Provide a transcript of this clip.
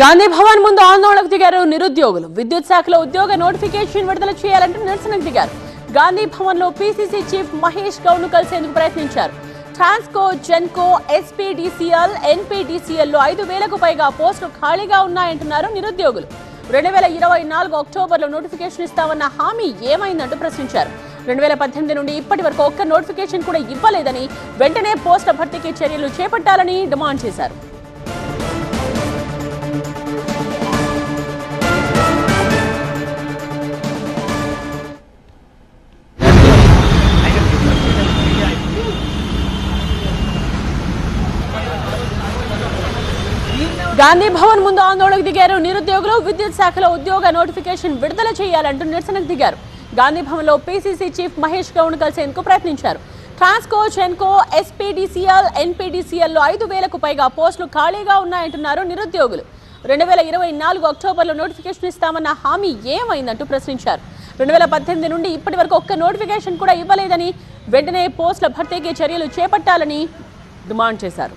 గాంధీ భవన్ ముందు ఆందోళనకు దిగారు నిరుద్యోగులు. విద్యుత్ శాఖలో ఉద్యోగ నోటిఫికేషన్ విడుదల చేయాలంటూ నిరసనకు దిగారు. గాంధీ భవన్లో పీసీసీ చీఫ్ మహేష్ గౌడ్ను కలిసేందుకు ప్రయత్నించారు. ట్రాన్స్కో జెన్కో ఎస్పీడీసీఎల్ ఎన్పీడీసీఎల్లో ఐదు వేలకు పైగా పోస్టులు ఖాళీగా ఉన్నాయంటున్నారు నిరుద్యోగులు. రెండు వేల ఇరవై నాలుగు అక్టోబర్లో నోటిఫికేషన్ ఇస్తామన్న హామీ ఏమైందంటూ ప్రశ్నించారు. రెండు వేల పద్దెనిమిది నుండి ఇప్పటి వరకు ఒక్క నోటిఫికేషన్ కూడా ఇవ్వలేదని వెంటనే పోస్టుల భర్తీకి చర్యలు చేపట్టాలని డిమాండ్ చేశారు. గాంధీ భవన్ ముందు ఆందోళనకు దిగారు. నిరుద్యోగులు విద్యుత్ శాఖలో ఉద్యోగ నోటిఫికేషన్ విడుదల చేయాలంటూ నిరసనకు దిగారు. గాంధీ భవన్లో పీసీసీ చీఫ్ మహేష్ గౌడ్ కలిసేందుకు ప్రయత్నించారు. ట్రాన్స్కో చెన్కో ఎస్పీడీసీఎల్ ఎన్పీడీసీఎల్లో ఐదు వేలకు పైగా పోస్టులు ఖాళీగా ఉన్నాయంటున్నారు నిరుద్యోగులు. రెండు వేల ఇరవై నాలుగు అక్టోబర్లో నోటిఫికేషన్ ఇస్తామన్న హామీ ఏమైందంటూ ప్రశ్నించారు. రెండు వేల పద్దెనిమిది నుండి ఇప్పటి వరకు ఒక్క నోటిఫికేషన్ కూడా ఇవ్వలేదని వెంటనే పోస్టుల భర్తీకి చర్యలు చేపట్టాలని డిమాండ్ చేశారు.